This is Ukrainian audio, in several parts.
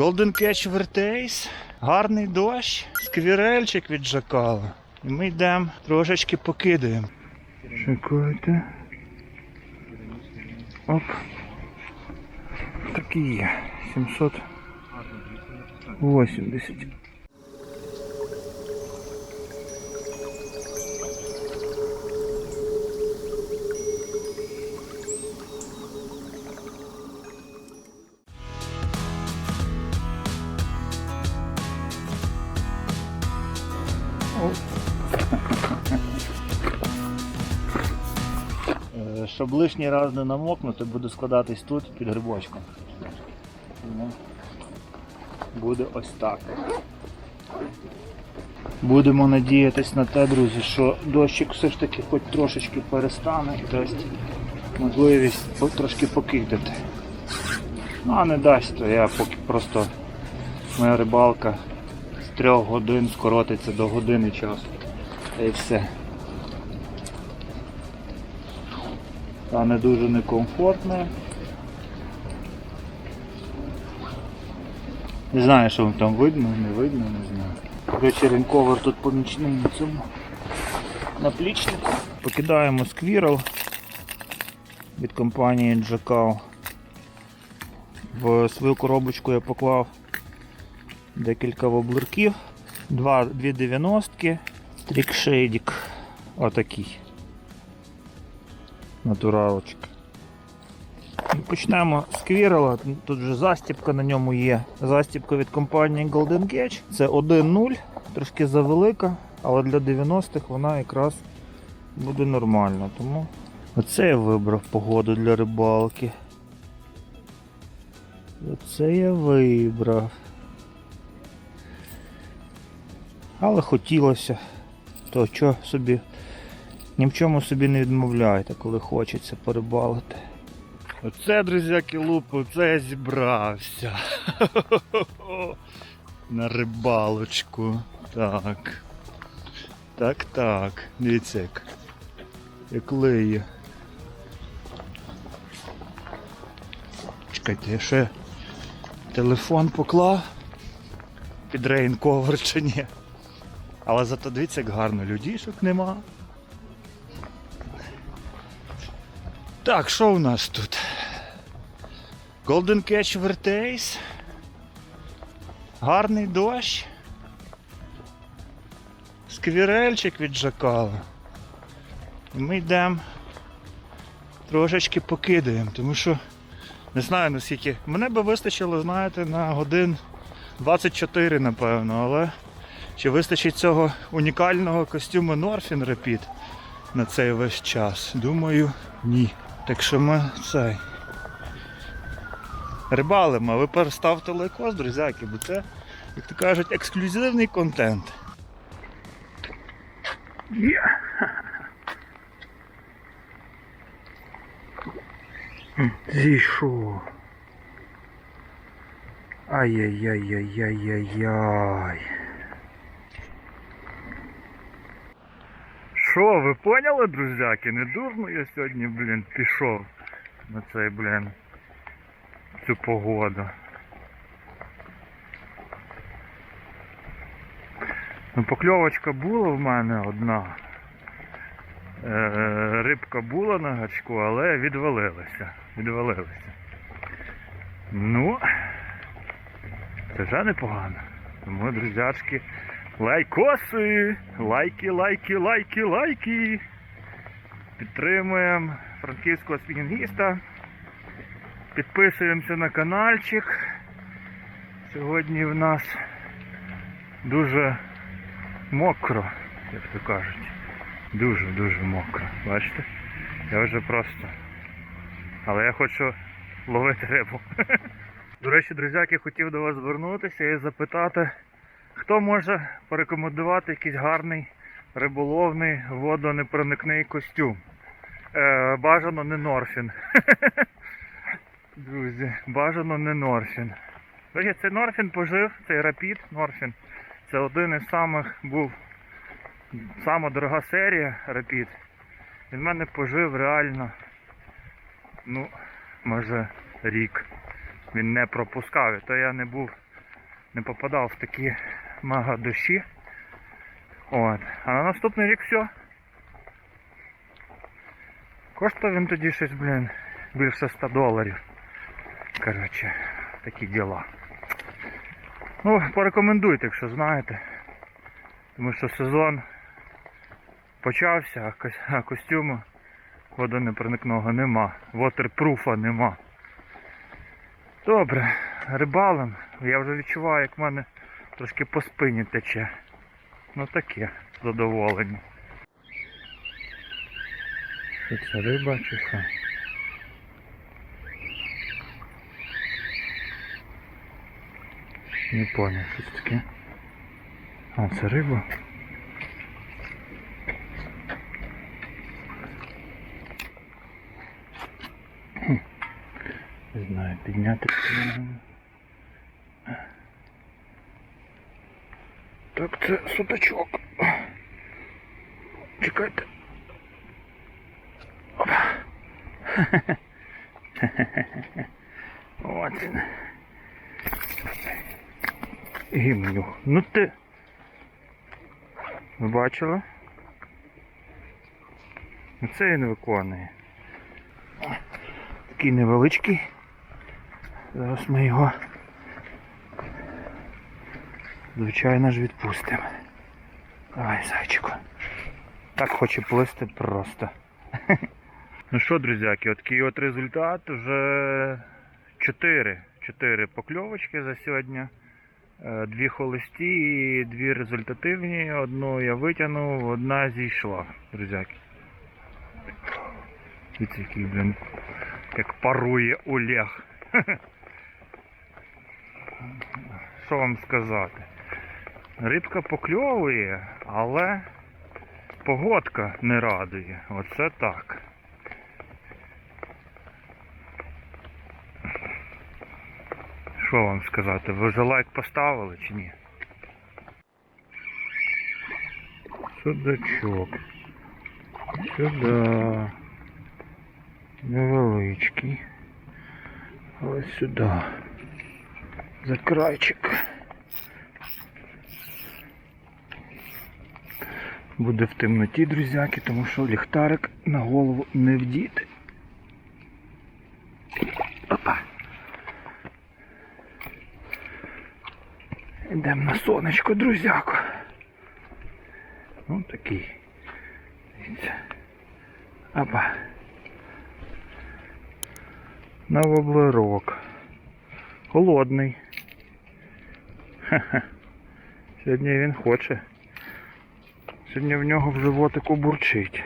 Golden Catch Vertace, гарний дощ, сквірельчик від Джакала. І ми йдемо трошечки покидаємо. Шикуйте. Оп. Такі є. 780. Щоб лишній раз не намокнути, буду складатись тут під грибочком. Буде ось так. Будемо надіятись на те, друзі, що дощик все ж таки хоч трошечки перестане і дасть можливість трошки покидати. Ну а не дасть, то я поки просто моя рибалка з трьох годин скоротиться до години часу. І все. Стане дуже некомфортно. Не знаю, що вам там видно, не видно, не знаю. Коротше, ринковер тут помічний на цьому наплічнику. Покидаємо сквірл від компанії Jackal. В свою коробочку я поклав декілька воблерків, два, дві 90-ки, трікшейдік отакий. Натуралочка. Почнемо з квірела. Тут вже застібка на ньому є. Застібка від компанії Golden Catch. Це 1.0, трошки завелика, але для 90-х вона якраз буде нормальна. Тому оце я вибрав погоду для рибалки. Оце я вибрав. Але хотілося. То що собі ні в чому собі не відмовляйте, коли хочеться порибалити. Оце, друзяки, лупи, оце я зібрався. На рибалочку. Так. Так, так. Дивіться як. Як лиє. Чекайте, я ще телефон поклав під рейнковер чи ні. Але зато дивіться, як гарно людішок нема. Так, що у нас тут? Golden Catch Vertace. Гарний дощ. Сквірельчик від Джакала. І ми йдемо трошечки покидаємо, тому що не знаю наскільки. Мене би вистачило, знаєте, на годин 24, напевно, але чи вистачить цього унікального костюму Norfin Rapid на цей весь час? Думаю, ні. Так що ми цей. Рибалимо, ви переставте лайкос, друзяки, бо це, як то кажуть, ексклюзивний контент. Зійшов. Ай-яй-яй-яй-яй-яй-яй. Що, ви поняли, друзяки? Не дурно я сьогодні, блін, пішов на цей, блін, цю погоду. Ну, покльовочка була в мене одна. Е, рибка була на гачку, але відвалилася. Відвалилася. Ну, це вже непогано. Тому, друзячки, лайкоси! Лайки, лайки, лайки, лайки! Підтримуємо франківського спінінгіста. Підписуємося на каналчик. Сьогодні в нас дуже мокро, як то кажуть. Дуже-дуже мокро. Бачите? Я вже просто. Але я хочу ловити рибу. До речі, друзяки, хотів до вас звернутися і запитати, хто може порекомендувати якийсь гарний риболовний водонепроникний костюм. Е, бажано не Норфін. Друзі, бажано не Норфін. Цей Норфін пожив, цей Рапід Норфін. Це один із самих був сама дорога серія Rapid. Він в мене пожив реально, ну, може, рік. Він не пропускав. То я не був не попадав в такі мега дощі. От. А на наступний рік все. Коштував він тоді щось, блін, більше 100 доларів. Коротше, такі діла. Ну, порекомендуйте, якщо знаєте. Тому що сезон почався, а костюму водонепроникного нема. Вотерпруфа нема. Добре, рибалим. Я вже відчуваю, як в мене трошки по спині тече. Ну таке, задоволення. Що це риба чи що? Не понял, що це таке. А, це риба. Не знаю, підняти. Так, це судачок. Чекайте. Опа. От він. Гімню. Ну ти. Ви бачили? Ну це він виконує. Такий невеличкий. Зараз ми його звичайно ж відпустимо. Давай, зайчику. Так хоче плисти просто. Ну що, друзяки, от такий от результат. Вже 4, 4 покльовочки за сьогодні. Е, Дві холості і дві результативні. Одну я витягнув, одна зійшла, друзяки. Дивіться, який, блін, як парує Олег. Що вам сказати? Рибка покльовує, але погодка не радує. Оце так. Що вам сказати? Ви вже лайк поставили чи ні? Судачок. Сюди. Невеличкий. Ось сюди. За крайчик. Буде в темноті, друзяки, тому що ліхтарик на голову не вдіти. Опа. Йдемо на сонечко, друзяко. Ну такий. Дивіться. Опа. На воблерок. Холодний. Ха-ха. Сьогодні він хоче. Сьогодні в нього в животику бурчить.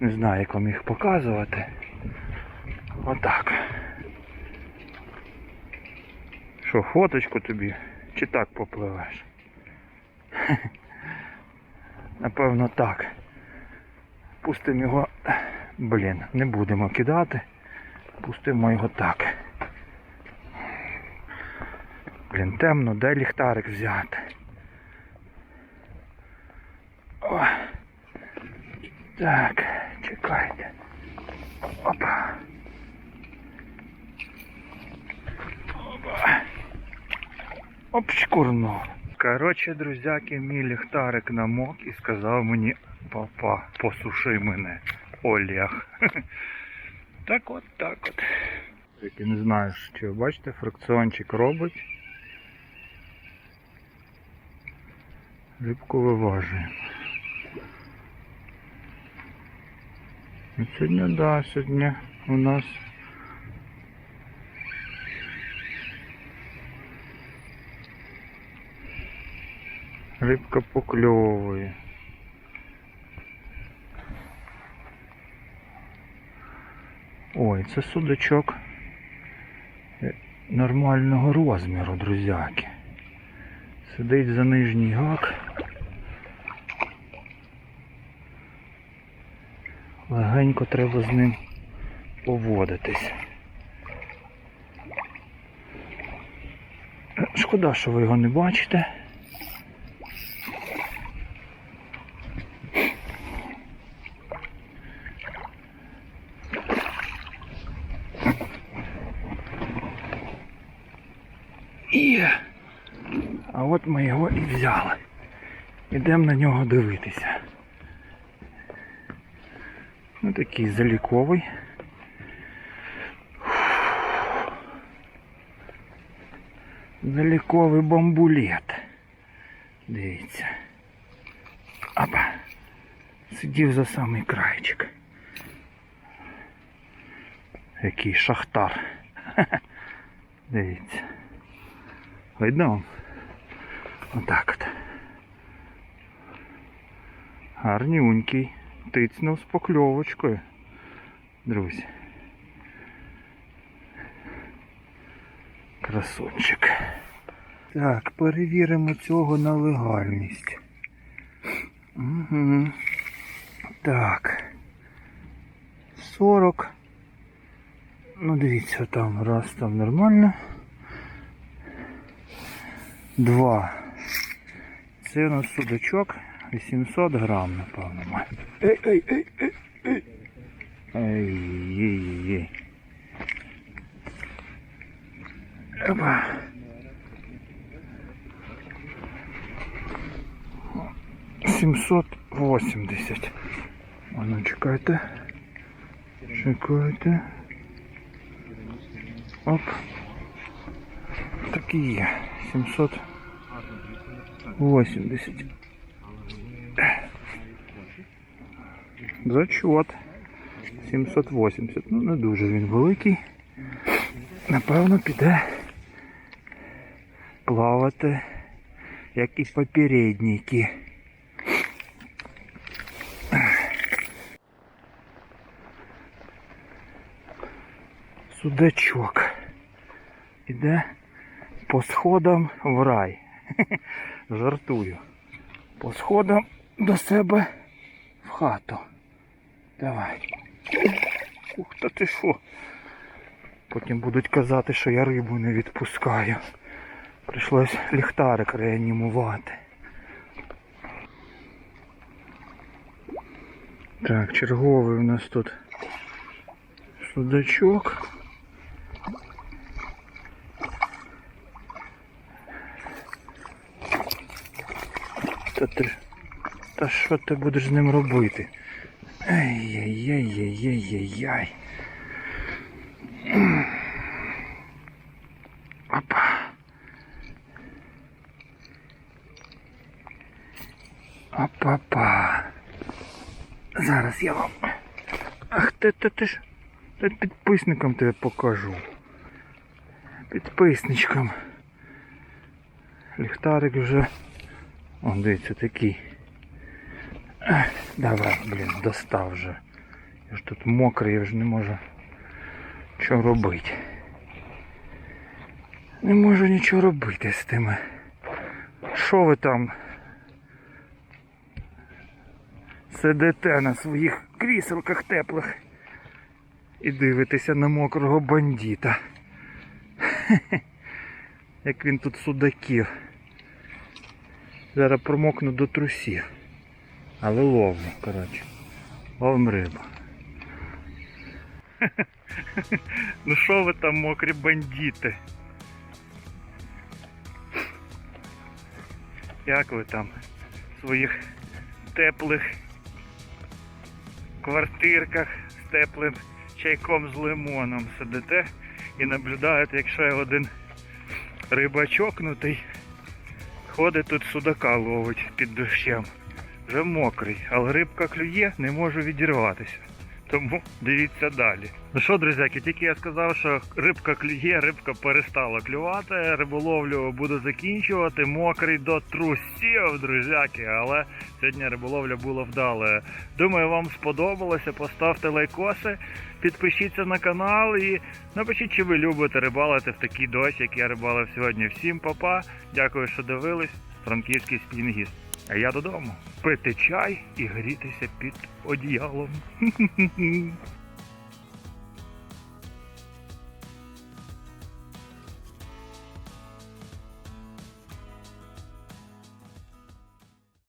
Не знаю, як вам їх показувати. Отак. Що, фоточку тобі? Чи так попливеш? Напевно так. Пустимо його. Блін, не будемо кидати. Пустимо його так. Блін, темно, де ліхтарик взяти? О. Так, чекайте. Опа. Опа. Оп, шкурнув. Коротше, друзяки, мій ліхтарик намок і сказав мені, папа, посуши мене, Олег. Так от, так от. Тільки не знаю, ви бачите, фракціончик робить. Рибку виважуємо. Сьогодні, да, сьогодні у нас рибка покльовує. Ой, це судачок е, нормального розміру, друзяки. Сидить за нижній гак. Легенько треба з ним поводитись. Шкода, що ви його не бачите. Є. А от ми його і взяли. Ідемо на нього дивитися. такий заліковий. Заліковий бамбулет. Дивіться. Опа. Сидів за самий крайчик. Який шахтар. Дивіться. Видно? Отак от. Гарнюнький. Тицнув з покльовочкою. Друзі. Красунчик. Так, перевіримо цього на легальність. Угу. Так. 40. Ну, дивіться, там раз там нормально. Два. Це у нас судачок 800 грам, напевно, має. Ей, ей, ей, ей, ей. Ей, ей, ей. Опа. Сімсот восемьдесят. А ну чекайте. Чекайте. Оп. Так і є. 780. Зачот. 780. Ну, не дуже він великий. Напевно, піде плавати, як і попередники. Судачок. Іде по сходам в рай. Жартую. По сходам до себе в хату. Давай. Ух, та ти що? Потім будуть казати, що я рибу не відпускаю. Прийшлось ліхтарик реанімувати. Так, черговий у нас тут судачок. Та ти. Та що ти будеш з ним робити? Ай-яй-яй-яй-яй-яй. Опа. Опа-па. Зараз я вам. Ах ти ти ти ж. Підписникам тебе покажу. Підписничкам. Ліхтарик вже. О, дивіться, такий. Давай, блін, достав вже. Я ж тут мокрий, я вже не можу що робити. Не можу нічого робити з тими. Що ви там? Сидите на своїх кріселках теплих і дивитеся на мокрого бандита. Як він тут судаків. Зараз промокну до трусів. Але ловлю, коротше. Ловим рибу. ну що ви там, мокрі бандити? Як ви там в своїх теплих квартирках з теплим чайком з лимоном сидите і наблюдаєте, як ще один рибачокнутий ходить тут судака ловить під дощем. Вже мокрий, але рибка клює, не можу відірватися. Тому дивіться далі. Ну що, друзяки, тільки я сказав, що рибка клює, рибка перестала клювати. Риболовлю буду закінчувати. Мокрий до трусів, друзяки. Але сьогодні риболовля була вдалою. Думаю, вам сподобалося. Поставте лайкоси, підпишіться на канал і напишіть, чи ви любите рибалити в такий дощ, як я рибалив сьогодні. Всім па-па. Дякую, що дивились. Франківський спінгіст. А я додому пити чай і грітися під одіялом.